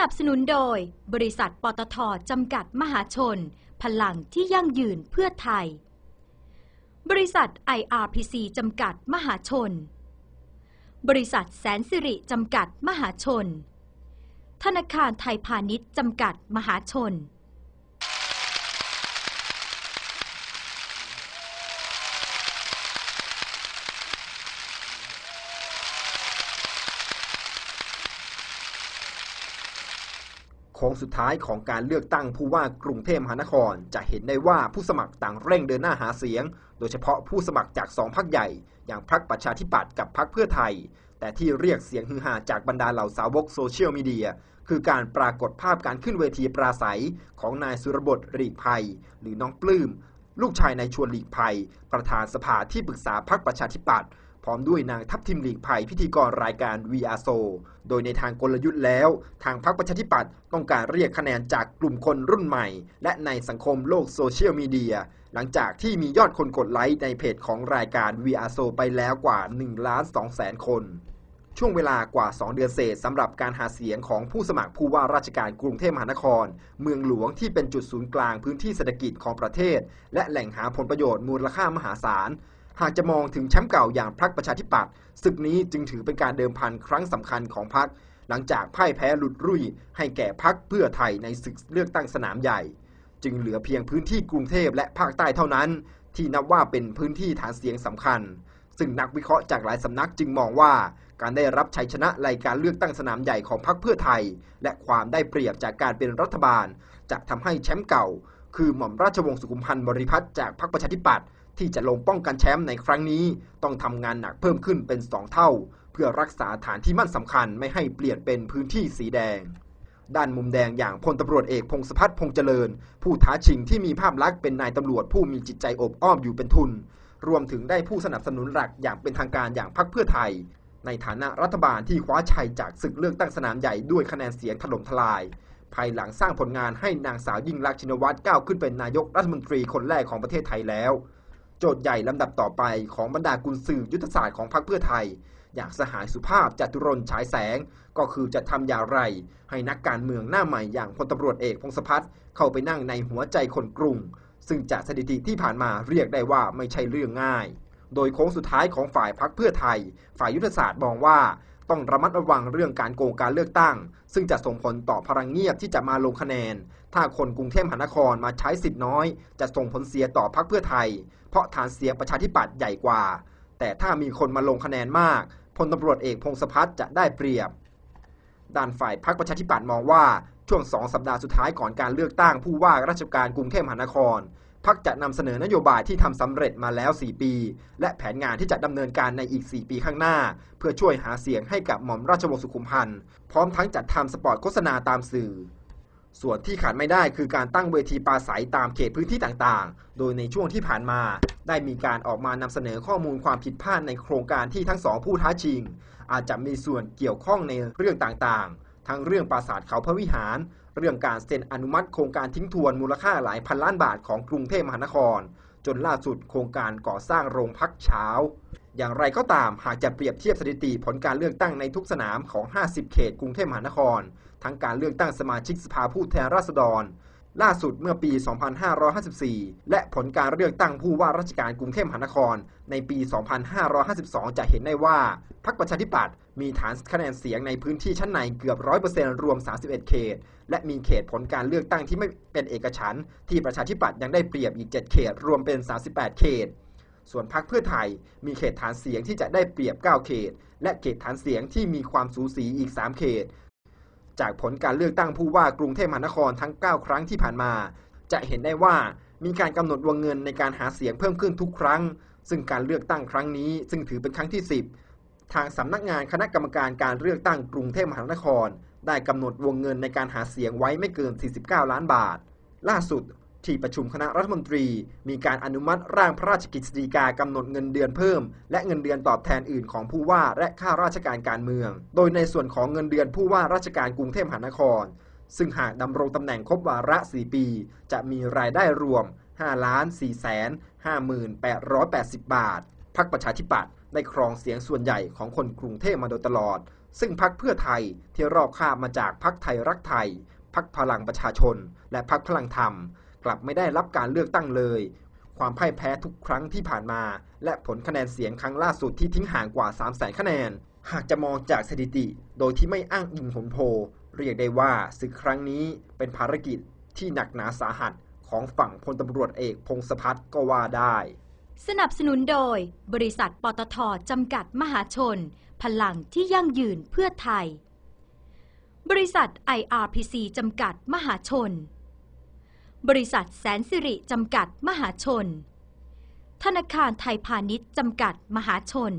นับสนุนโดย บริษัทปตทจำกัดมหาชน พลังที่ยั่งยืนเพื่อไทย บริษัท IRPC จำกัดมหาชน บริษัทแสนสิริจำกัดมหาชน ธนาคารไทยพาณิชย์จำกัดมหาชน โค้งสุดท้ายของการเลือกตั้งผู้ว่ากรุงเทพมหานคร จะเห็นได้ว่าผู้สมัครต่างเร่งเดินหน้าหาเสียง โดยเฉพาะผู้สมัครจากสองพรรคใหญ่ อย่างพรรคประชาธิปัตย์กับพรรคเพื่อไทย แต่ที่เรียกเสียงฮือฮาจากบรรดาเหล่าสาวกโซเชียลมีเดียคือการปรากฏภาพการขึ้นเวทีปราศัยของนายสุรบดหลีกภัย หรือน้องปลื้มลูกชายนายชวนหลีกภัย ประธานสภาที่ปรึกษาพรรคประชาธิปัตย์ พร้อมด้วยนางทัพทิมหลีกภัยพิธีกรรายการ VR s o โดยในทางกลยุทธ์แล้ว ทางพรรคประชาธิปัตย์ต้องการเรียกคะแนนจากกลุ่มคนรุ่นใหม่ และในสังคมโลกโซเชียลมีเดีย หลังจากที่มียอดคนกดไลค์ในเพจของรายการ VR s o ไปแล้วกว่า1ล้าน2แสนคนช่วงเวลากว่า 2 เดือนเศษสำหรับการหาเสียงของผู้สมัครผู้ว่าราชการกรุงเทพมหานคร เมืองหลวงที่เป็นจุดศูนย์กลางพื้นที่เศรษฐกิจของประเทศ และแหล่งหาผลประโยชน์มูลค่ามหาศาล หากจะมองถึงแชมป์เก่าอย่างพรรคประชาธิปัตย์ศึกนี้จึงถือเป็นการเดิมพันครั้งสำคัญของพรรคหลังจากพ่ายแพ้หลุดรุ่ยให้แก่พรรคเพื่อไทยในศึกเลือกตั้งสนามใหญ่ จึงเหลือเพียงพื้นที่กรุงเทพและภาคใต้เท่านั้น ที่นับว่าเป็นพื้นที่ฐานเสียงสำคัญ ซึ่งนักวิเคราะห์จากหลายสำนักจึงมองว่าการได้รับชัยชนะรายการเลือกตั้งสนามใหญ่ของพรรคเพื่อไทย และความได้เปรียบจากการเป็นรัฐบาลจะทำให้แชมป์เก่า คือหม่อมราชวงศ์สุขุมพันธ์บริพัตรจากพรรคประชาธิปัตย์ที่จะลงป้องกันแชมป์ในครั้งนี้ ต้องทำงานหนักเพิ่มขึ้นเป็น 2 เท่า เพื่อรักษาฐานที่มั่นสำคัญไม่ให้เปลี่ยนเป็นพื้นที่สีแดง ด้านมุมแดงอย่างพลตำรวจเอกพงศพัฒน์พงษ์เจริญ ผู้ท้าชิงที่มีภาพลักษณ์เป็นนายตำรวจผู้มีจิตใจอบอ้อมอยู่เป็นทุน รวมถึงได้ผู้สนับสนุนหลักอย่างเป็นทางการอย่างพรรคเพื่อไทย ในฐานะรัฐบาลที่คว้าชัยจากศึกเลือกตั้งสนามใหญ่ด้วยคะแนนเสียงถล่มทลาย ภายหลังสร้างผลงานให้นางสาวยิ่งลักษณ์ชินวัตรก้าวขึ้นเป็นนายกรัฐมนตรีคนแรกของประเทศไทยแล้ว โจทย์ใหญ่ลำดับต่อไปของบรรดากุญสือยุทธศาสตร์ของพรรคเพื่อไทย อย่างสหายสุภาพจัตุรนฉายแสงก็คือจะทำอย่างไร ให้นักการเมืองหน้าใหม่อย่างพลตำรวจเอกพงศพัฒน์เข้าไปนั่งในหัวใจคนกรุง ซึ่งจากสถิติที่ผ่านมาเรียกได้ว่าไม่ใช่เรื่องง่าย โดยโค้งสุดท้ายของฝ่ายพักเพื่อไทย ฝ่ายยุทธศาสตร์มองว่า ต้องระมัดระวังเรื่องการโกงการเลือกตั้ง ซึ่งจะส่งผลต่อพลังเงียบที่จะมาลงคะแนน ถ้าคนกรุงเทพมหานครมาใช้สิทธิ์น้อย จะส่งผลเสียต่อพักเพื่อไทย เพราะฐานเสียงประชาธิปัตย์ใหญ่กว่า แต่ถ้ามีคนมาลงคะแนนมากพลตำรวจเอกพงศพัฒน์จะได้เปรียบด้านฝ่ายพรรคประชาธิปัตย์มองว่าช่วงสองสัปดาห์สุดท้ายก่อนการเลือกตั้งผู้ว่าราชการกรุงเทพมหานคร พรรคจะนำเสนอนโยบายที่ทำสำเร็จมาแล้ว 4 ปี และแผนงานที่จะดำเนินการในอีก 4 ปีข้างหน้า เพื่อช่วยหาเสียงให้กับหม่อมราชวงศ์สุขุมพันธ์พร้อมทั้งจัดทำสปอตโฆษณาตามสื่อ ส่วนที่ขาดไม่ได้คือการตั้งเวทีปราศัยตามเขตพื้นที่ต่างๆ โดยในช่วงที่ผ่านมา ได้มีการออกมานำเสนอข้อมูลความผิดพลาดในโครงการที่ทั้งสองผู้ท้าชิง อาจจะมีส่วนเกี่ยวข้องในเรื่องต่างๆ ทั้งเรื่องปราสาทเขาพระวิหาร เรื่องการเซ็นอนุมัติโครงการทิ้งทวนมูลค่าหลายพันล้านบาทของกรุงเทพมหานคร จนล่าสุดโครงการก่อสร้างโรงพักเช้า อย่างไรก็ตามหากจะเปรียบเทียบสถิติผลการเลือกตั้งในทุกสนามของ 50 เขตกรุงเทพมหานคร ทั้งการเลือกตั้งสมาชิกสภาผู้แทนราษฎร ล่าสุดเมื่อปี 2554 และผลการเลือกตั้งผู้ว่าราชการกรุงเทพมหานคร ในปี 2552 จะเห็นได้ว่าพรรคประชาธิปัตย์มีฐานคะแนนเสียงในพื้นที่ชั้นในเกือบ 100%รวม 31 เขต และมีเขตผลการเลือกตั้งที่ไม่เป็นเอกฉันท์ที่ประชาธิปัตย์ยังได้เปรียบอีก 7 เขต รวมเป็น 38 เขต ส่วนพรรคเพื่อไทยมีเขตฐานเสียงที่จะได้เปรียบ 9 เขต และเขตฐานเสียงที่มีความสูสีอีก 3 เขต จากผลการเลือกตั้งผู้ว่ากรุงเทพมหานครทั้ง 9 ครั้งที่ผ่านมา จะเห็นได้ว่ามีการกำหนดวงเงินในการหาเสียงเพิ่มขึ้นทุกครั้ง ซึ่งการเลือกตั้งครั้งนี้ ซึ่งถือเป็นครั้งที่ 10 ทางสำนักงานคณะกรรมการการเลือกตั้งกรุงเทพมหานคร ได้กำหนดวงเงินในการหาเสียงไว้ไม่เกิน 49 ล้านบาท ล่าสุด ที่ประชุมคณะรัฐมนตรี มีการอนุมัติร่างพระราชกฤษฎีกากำหนดเงินเดือนเพิ่ม และเงินเดือนตอบแทนอื่นของผู้ว่าและข้าราชการการเมือง โดยในส่วนของเงินเดือนผู้ว่าราชการกรุงเทพมหานคร ซึ่งหากดำรงตำแหน่งครบวาระ 4 ปี จะมีรายได้รวม5ล้าน4แสน5880 บาทพรรคประชาธิปัตย์ได้ครองเสียงส่วนใหญ่ของคนกรุงเทพมาโดยตลอด ซึ่งพักเพื่อไทยที่รอบคามาจากพักไทยรักไทยพักพลังประชาชน และพักพลังธรรม กลับไม่ได้รับการเลือกตั้งเลย ความพ่ายแพ้ทุกครั้งที่ผ่านมา และผลคะแนนเสียงครั้งล่าสุดที่ทิ้งห่างกว่า 3 0 0 0 0 0 คะแนน หากจะมองจากสถิติ โดยที่ไม่อ้างอิงผลโพลเรียกได้ว่าศึกครั้งนี้เป็นภารกิจที่หนักหนาสาหัสของฝั่งพลตำรวจเอกพงศพัฒน์ก็ว่าได้ สนับสนุนโดย บริษัทปตทจำกัดมหาชน พลังที่ยั่งยืนเพื่อไทย บริษัท IRPC จำกัดมหาชน บริษัทแสนสิริจำกัดมหาชน ธนาคารไทยพาณิชย์จำกัดมหาชน